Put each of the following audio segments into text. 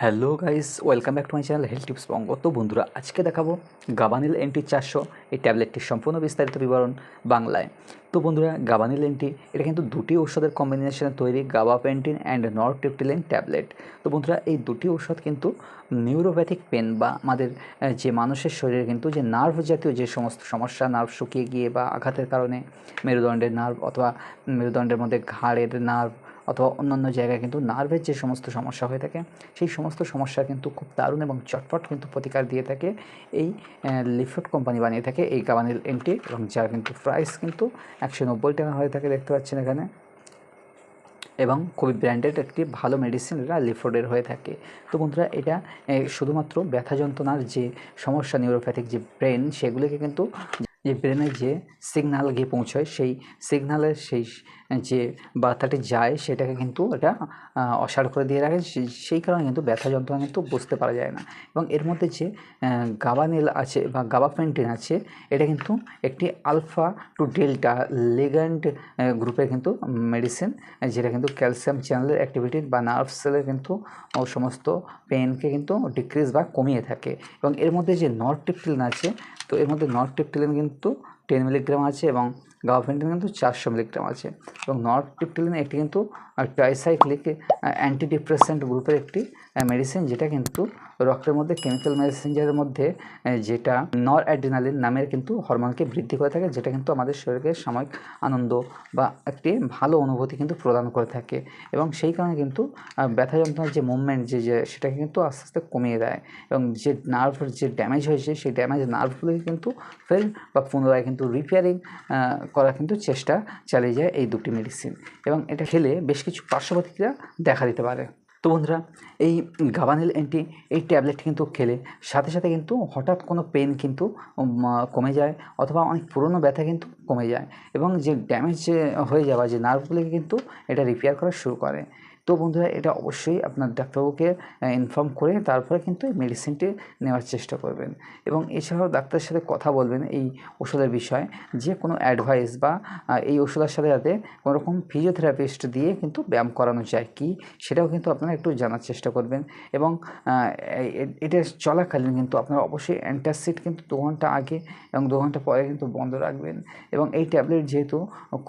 Hello guys, welcome back to my channel health tips Banga. তো বন্ধুরা, আজকে দেখাবো গাবানিল এনটি চারশো, এই ট্যাবলেটটির সম্পূর্ণ বিস্তারিত বিবরণ বাংলায়। তো বন্ধুরা, গাবানিল এনটি, এটা কিন্তু দুটি ঔষধের কম্বিনেশনে তৈরি gabapentin and nortriptyline tablet. তো বন্ধুরা, এই দুটি ঔষধ কিন্তু নিউরোপ্যাথিক পেন বা আমাদের যে মানুষের শরীরে কিন্তু যে নার্ভ জাতীয় যে সমস্ত সমস্যা নার্ভ শুকিয়ে গিয়ে বা আঘাতের কারণে মেরুদণ্ডের নার্ভ অথবা মেরুদণ্ডের মধ্যে ঘাড়ের নার্ভ অথবা অন্যান্য জায়গায় কিন্তু নার্ভের যে সমস্ত সমস্যা হয়ে থাকে, সেই সমস্ত সমস্যা কিন্তু খুব দারুণ এবং চটপট কিন্তু প্রতিকার দিয়ে থাকে। এই লিফট কোম্পানি বানিয়ে থাকে এই গাবানিল এনটি এবং যার কিন্তু প্রাইস কিন্তু একশো নব্বই টাকা হয়ে থাকে দেখতে পাচ্ছেন এখানে। এবং খুবই ব্র্যান্ডেড একটি ভালো মেডিসিন এটা লিফোর্ডের হয়ে থাকে। তো বন্ধুরা, এটা শুধুমাত্র ব্যথা যন্ত্রণার যে সমস্যা নিউরোপ্যাথিক যে ব্রেন সেগুলিকে কিন্তু যে ব্রেনে যে সিগনাল গিয়ে পৌঁছয়, সেই সিগনালের সেই যে বার্তাটি যায়, সেটাকে কিন্তু এটা অসাড় করে দিয়ে রাখে। সেই কারণে কিন্তু ব্যথা যন্ত্রণা কিন্তু বুঝতে পারা যায় না। এবং এর মধ্যে যে গাবানিল আছে বা গাবাপেন্টিন আছে, এটা কিন্তু একটি আলফা টু ডেল্টা লেগ্যান্ড গ্রুপের কিন্তু মেডিসিন যেটা কিন্তু ক্যালসিয়াম চ্যানেলের অ্যাক্টিভিটি বা নার্ভ সেলের কিন্তু সমস্ত পেনকে কিন্তু ডিক্রিজ বা কমিয়ে থাকে। এবং এর মধ্যে যে নরটিপটিলিন আছে তো এর মধ্যে নর্থ নরটিপটিলিন কিন্তু টেন মিলিগ্রাম আছে এবং গাভেন্টিন কিন্তু চারশো মিলিগ্রাম আছে। এবং নর্থ নরটিপটিলিন একটি কিন্তু ট্রাইসাইক্লিক অ্যান্টি ডিপ্রেসেন্ট গ্রুপের একটি মেডিসিন যেটা কিন্তু রক্তের মধ্যে কেমিক্যাল মেসেঞ্জারের মধ্যে যেটা নর অ্যাড্রিনালিন নামের কিন্তু হরমোনকে বৃদ্ধি করে থাকে, যেটা কিন্তু আমাদের শরীরকে সাময়িক আনন্দ বা একটি ভালো অনুভূতি কিন্তু প্রদান করে থাকে। এবং সেই কারণে কিন্তু ব্যথা যন্ত্রণার যে মুভমেন্ট যে যে, সেটাকে কিন্তু আস্তে আস্তে কমিয়ে দেয়। এবং যে নার্ভ যে ড্যামেজ হয়েছে, সেই ড্যামেজ নার্ভগুলোকে কিন্তু ফের বা পুনরায় কিন্তু রিপেয়ারিং করার কিন্তু চেষ্টা চালিয়ে যায় এই দুটি মেডিসিন এবং এটা খেলে বেশ কিছু পার্শ্ব প্রতিক্রিয়া দেখা দিতে পারে। তো বন্ধুরা, এই গাবানিল অ্যান্টি এই ট্যাবলেট কিন্তু খেলে সাথে সাথে কিন্তু হঠাৎ কোনো পেন কিন্তু কমে যায় অথবা অনেক পুরনো ব্যথা কিন্তু কমে যায় এবং যে ড্যামেজ হয়ে যাওয়া যে নার্ভগুলিকে কিন্তু এটা রিপেয়ার করা শুরু করে। তো বন্ধুরা, এটা অবশ্যই আপনার ডাক্তারবাবুকে ইনফর্ম করে তারপরে কিন্তু এই মেডিসিনটি নেওয়ার চেষ্টা করবেন। এবং এছাড়াও ডাক্তারের সাথে কথা বলবেন এই ওষুধের বিষয়ে। যে কোনো অ্যাডভাইস বা এই ওষুধের সাথে যাতে কোনো রকম ফিজিওথেরাপিস্ট দিয়ে কিন্তু ব্যায়াম করানো যায় কি, সেটাও কিন্তু আপনারা একটু জানার চেষ্টা করবেন। এবং এটা চলাকালীন কিন্তু আপনারা অবশ্যই অ্যান্টাসিড কিন্তু দু ঘণ্টা আগে এবং দু ঘণ্টা পরে কিন্তু বন্ধ রাখবেন। এবং এই ট্যাবলেট যেহেতু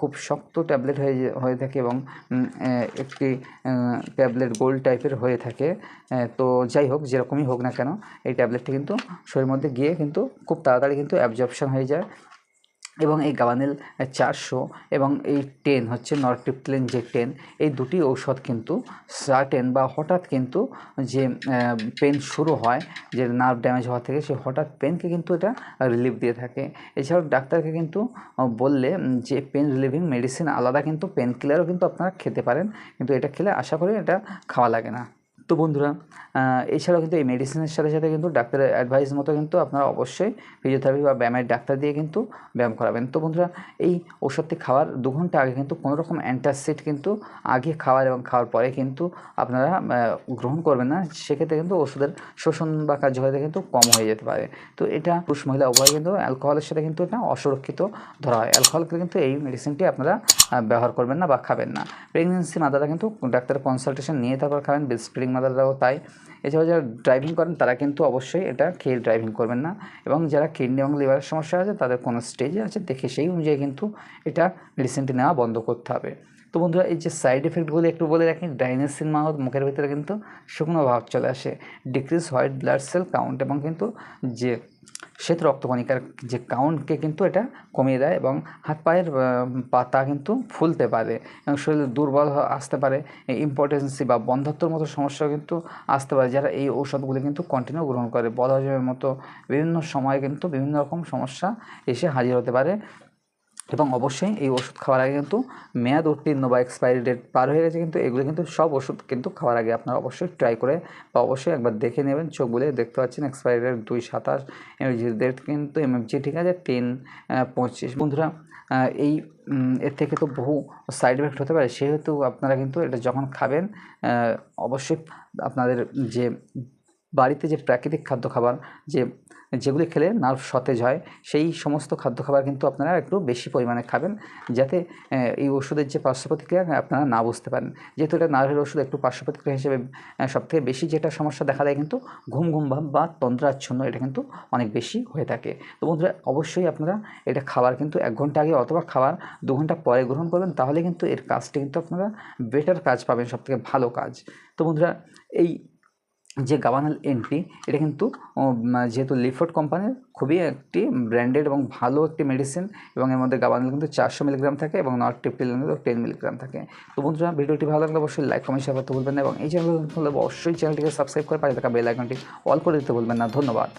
খুব শক্ত ট্যাবলেট হয়ে হয়ে থাকে এবং একটি ট্যাবলেট গোল্ড টাইপের হয়ে থাকে। তো যাই হোক, যেরকমই হোক না কেন, এই ট্যাবলেটটি কিন্তু শরীরের মধ্যে গিয়ে কিন্তু খুব তাড়াতাড়ি কিন্তু অ্যাবজর্পশন হয়ে যায়। এবং এই গাবানিল চারশো এবং এই টেন হচ্ছে নরটিপটিলিন যে টেন এই দুটি ঔষধ কিন্তু সার্টেন বা হঠাৎ কিন্তু যে পেন শুরু হয়, যে নার্ভ ড্যামেজ হওয়া থেকে, সে হঠাৎ পেনকে কিন্তু এটা রিলিফ দিয়ে থাকে। এছাড়াও ডাক্তারকে কিন্তু বললে যে পেন রিলিভিং মেডিসিন আলাদা কিন্তু পেন কিলারও কিন্তু আপনারা খেতে পারেন, কিন্তু এটা খেলে আশা করি এটা খাওয়া লাগে না। তো বন্ধুরা এছাড়াও কিন্তু এই মেডিসিনের সাথে সাথে কিন্তু ডাক্তারের অ্যাডভাইস মতো কিন্তু আপনারা অবশ্যই ফিজিওথেরাপি বা ব্যায়ামের ডাক্তার দিয়ে কিন্তু ব্যায়াম করাবেন। তো বন্ধুরা, এই ওষুধটি খাওয়ার দু ঘণ্টা আগে কিন্তু কোনো রকম অ্যান্টাসিড কিন্তু আগে খাওয়ার এবং খাওয়ার পরে কিন্তু আপনারা গ্রহণ করবেন না। সেক্ষেত্রে কিন্তু ওষুধের শোষণ বা কার্যকারিতা কিন্তু কম হয়ে যেতে পারে। তো এটা পুরুষ মহিলা উভয় কিন্তু অ্যালকোহলের সাথে কিন্তু এটা অসুরক্ষিত ধরা হয়। অ্যালকোহলকে কিন্তু এই মেডিসিনটি আপনারা ব্যবহার করবেন না বা খাবেন না। প্রেগনেন্সি মাদারা কিন্তু ডাক্তারের কনসালটেশন নিয়ে তারপর খাবেন ব্রেস্ট মাদাররাও তাই। এছাড়াও যারা ড্রাইভিং করেন, তারা কিন্তু অবশ্যই এটা খেয়ে ড্রাইভিং করবেন না। এবং যারা কিডনি এবং লিভারের সমস্যা আছে, তাদের কোনো স্টেজে আছে, দেখে সেই অনুযায়ী কিন্তু এটা মেডিসিনটি নেওয়া বন্ধ করতে হবে। তো বন্ধুরা, এই যে সাইড এফেক্টগুলি একটু বলে রাখি ডাইনেসিন মাহত মুখের ভিতরে কিন্তু শুকনো ভাব চলে আসে। Decrease white blood cell count এবং কিন্তু যে শ্বেত রক্তকণিকার যে কাউন্টকে কিন্তু এটা কমিয়ে দেয় এবং হাত পায়ের পাতা কিন্তু ফুলতে পারে এবং শরীরে দুর্বল আসতে পারে। ইম্পর্টেন্সি বা বন্ধত্বর মতো সমস্যা কিন্তু আসতে পারে, যারা এই ঔষধগুলি কিন্তু কন্টিনিউ গ্রহণ করে। বদহজমের মতো বিভিন্ন সময়ে কিন্তু বিভিন্ন রকম সমস্যা এসে হাজির হতে পারে। এবং অবশ্যই এই ওষুধ খাওয়ার আগে কিন্তু মেয়াদ উত্তীর্ণ বা এক্সপায়ারি ডেট পার হয়ে গেছে কিন্তু এগুলো কিন্তু সব ওষুধ কিন্তু খাওয়ার আগে আপনারা অবশ্যই ট্রাই করে বা অবশ্যই একবার দেখে নেবেন, চোখ বুলে দেখতে পাচ্ছেন এক্সপায়ারি ডেট দুই সাতাশ এমএফজি ডেট কিন্তু এমএফজি ঠিক আছে টেন পঁচিশ। বন্ধুরা এই এর থেকে তো বহু সাইড এফেক্ট হতে পারে, সেহেতু আপনারা কিন্তু এটা যখন খাবেন অবশ্যই আপনাদের যে বাড়িতে যে প্রাকৃতিক খাদ্য খাবার, যে যেগুলি খেলে নার্ভ সতেজ হয়, সেই সমস্ত খাদ্য খাবার কিন্তু আপনারা একটু বেশি পরিমাণে খাবেন, যাতে এই ওষুধের যে পার্শ্ব প্রতিক্রিয়া আপনারা না বুঝতে পারেন। যেহেতু এটা নার্ভের ওষুধ, একটু পার্শ্ব প্রতিক্রিয়া হিসেবে সব থেকে বেশি যেটা সমস্যা দেখা দেয় কিন্তু ঘুম ঘুম ভাব বা তন্দ্রাচ্ছন্ন, এটা কিন্তু অনেক বেশি হয়ে থাকে। তো বন্ধুরা, অবশ্যই আপনারা এটা খাবার কিন্তু এক ঘণ্টা আগে অথবা খাবার দু ঘণ্টা পরে গ্রহণ করবেন, তাহলে কিন্তু এর কাজটা কিন্তু আপনারা বেটার কাজ পাবেন সব থেকে ভালো কাজ। তো বন্ধুরা, এই যে গাভানাল এনটি এটা কিন্তু যেহেতু লিফোর্ড কোম্পানির খুবই একটি ব্র্যান্ডেড এবং ভালো একটি মেডিসিন এবং এর মধ্যে গাভানাল কিন্তু চারশো মিলিগ্রাম থাকে এবং নট টিপটিল কিন্তু টেন মিলিগ্রাম থাকে। তো বন্ধুরা, ভিডিওটি ভালো লাগলে অবশ্যই লাইক কমেন্ট শেয়ার করতে বলবেন না এবং এই চ্যানেল হলে অবশ্যই চ্যানেলটিকে সাবস্ক্রাইব করে পাশে থাকা বেল আইকনটি অল করে দিতে বলবেন না। ধন্যবাদ।